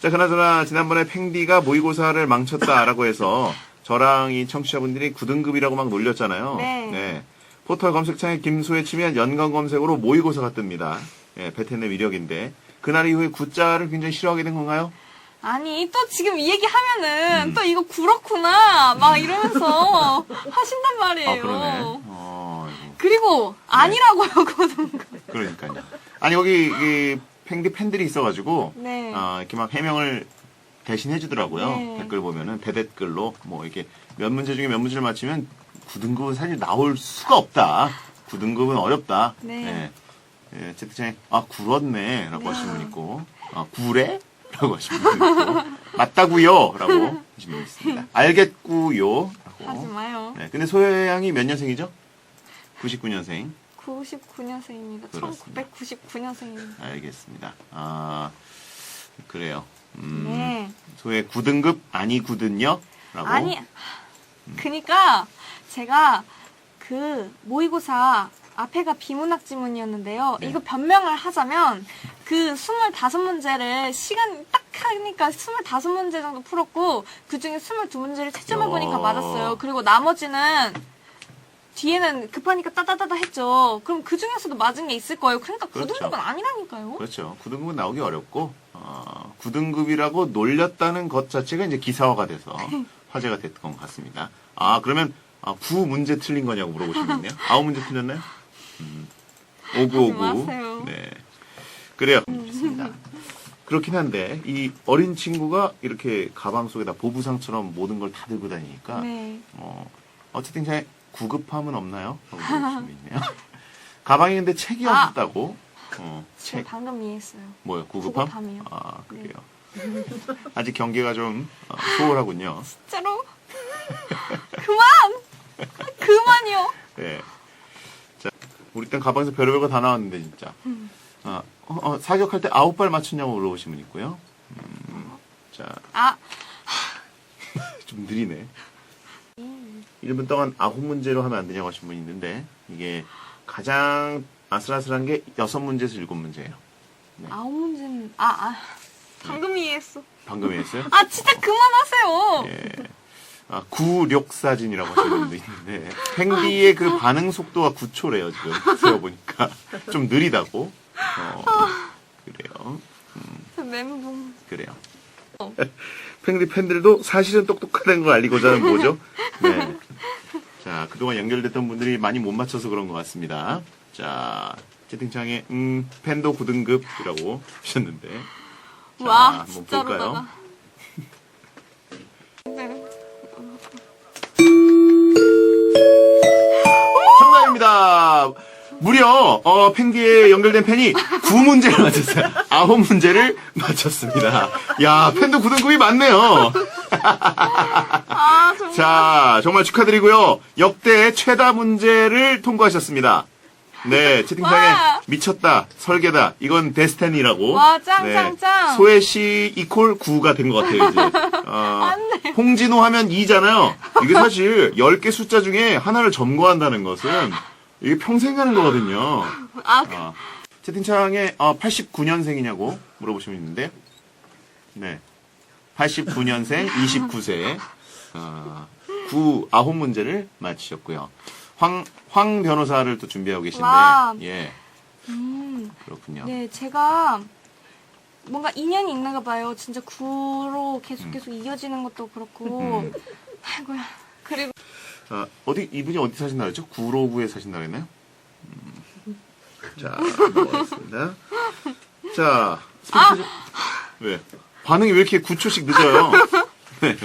자, 그나저나 지난번에 팽디가 모의고사를 망쳤다라고 해서 저랑 이 청취자분들이 9등급이라고 막 놀렸잖아요. 네. 포털 검색창에 김소혜 치면 연관 검색으로 모의고사가 뜹니다. 예, 베텐의 위력인데 그날 이후에 구자를 굉장히 싫어하게 된 건가요? 아니, 또 지금 이 얘기 하면은, 음. 또 이거 그렇구나, 막 이러면서 하신단 말이에요. 아, 그러네. 어. 그리고, 아니라고요, 그거는. 그러니까요. 아니 여기 이 팽디 팬들이 있어가지고 네. 아, 이렇게 막 해명을 대신 해주더라고요. 네. 댓글 보면은 대댓글로 뭐 이렇게 몇 문제 중에 몇 문제를 맞히면 9등급은 사실 나올 수가 없다. 9등급은 어렵다. 네. 예, 예, 채팅창에 아 굴었네라고 하신 분 있고 아 구래? 라고 하신 분 있고 맞다구요 라고 하신 분 있습니다. 알겠구요 하지. 마요. 네, 근데 소혜양이 몇 년생이죠? 99년생. 99년생입니다. 그렇습니다. 1999년생입니다. 알겠습니다. 아, 그래요. 음, 네. 소의 9등급 아니구든요? 라고. 아니, 그니까, 제가, 그, 모의고사, 앞에가 비문학 지문이었는데요. 네. 이거 변명을 하자면, 그 25문제를 시간 딱 하니까 25문제 정도 풀었고, 그 중에 22문제를 채점해 보니까 야. 맞았어요. 그리고 나머지는, 뒤에는 급하니까 따다다다 했죠. 그럼 그 중에서도 맞은 게 있을 거예요. 그러니까 그렇죠. 9등급은 아니라니까요. 그렇죠. 9등급은 나오기 어렵고, 어, 9등급이라고 놀렸다는 것 자체가 이제 기사화가 돼서 화제가 됐던 것 같습니다. 아, 그러면, 아, 9 문제 틀린 거냐고 물어보시겠네요. 9 문제 틀렸나요? 음, 5959. 하지 마세요. 네. 그래요. 좋습니다. 그렇긴 한데, 이 어린 친구가 이렇게 가방 속에다 보부상처럼 모든 걸 다 들고 다니니까, 네. 어, 어쨌든 제 구급함은 없나요? 있네요. 가방에 근데 책이 아. 없다고? 어, 책. 방금 이해했어요. 뭐요? 구급함? 구급함이요. 아, 그래요. 네. 아직 경계가 좀 어, 소홀하군요. 진짜로? 그만! 그만이요! 네. 자, 우리 땐 가방에서 별의별 거 다 나왔는데, 진짜. 아, 어, 어, 사격할 때 아홉 발 맞췄냐고 물어보신 분 있고요. 음, 자, 아, 좀 느리네. 1분 동안 아홉 문제로 하면 안 되냐고 하신 분이 있는데, 이게 가장 아슬아슬한 게 여섯 문제에서 일곱 문제예요. 아홉 문제는, 아, 아. 방금 이해했어. 방금 했어요? 아, 진짜 그만하세요! 예. 아, 구력사진이라고 하시는 분도 있는데, 팽디의 그 반응 속도가 9초래요, 지금. 세어보니까. 좀 느리다고. 어, 그래요. 저 멘붕. 그래요. 어. 팽디 팬들도 사실은 똑똑하다는 걸 알리고자 하는 뭐죠? 네. 자, 그동안 연결됐던 분들이 많이 못 맞춰서 그런 것 같습니다. 자, 채팅창에, 음, 팬도 9등급이라고 하셨는데. 자, 와, 한번 진짜로다가. 네. 무려 어, 팬기에 연결된 팬이 9문제를 맞췄어요. 9문제를 맞췄습니다. 야, 팬도 9등급이 많네요. 아, 정말. 자, 정말 축하드리고요. 역대 최다 문제를 통과하셨습니다. 네, 채팅창에 와. 미쳤다, 설계다, 이건 데스티니라고. 와, 짱, 짱, 짱. 소혜 씨 이콜 9가 된 것 같아요, 이제. 어. 홍진호 하면 2잖아요. 이게 사실 10개 숫자 중에 하나를 점거한다는 것은 이게 평생 가는 거거든요. 아, 그- 아, 채팅창에 89년생이냐고 물어보시면 있는데, 네. 89년생, 29세, 어, 9, 9문제를 맞히셨고요. 황, 황 변호사를 또 준비하고 계신데, 와. 예, 음. 그렇군요. 네, 제가 뭔가 인연이 있나가 봐요. 진짜 구로 계속 계속 이어지는 것도 그렇고. 음. 아이고야. 그리고 어, 어디, 이분이 어디 사신다 그랬죠? 구로구에 사신다 그랬나요? 음. 자, 넘어가겠습니다. 자, 스피커 좀- 왜? 반응이 왜 이렇게 9초씩 늦어요? 네.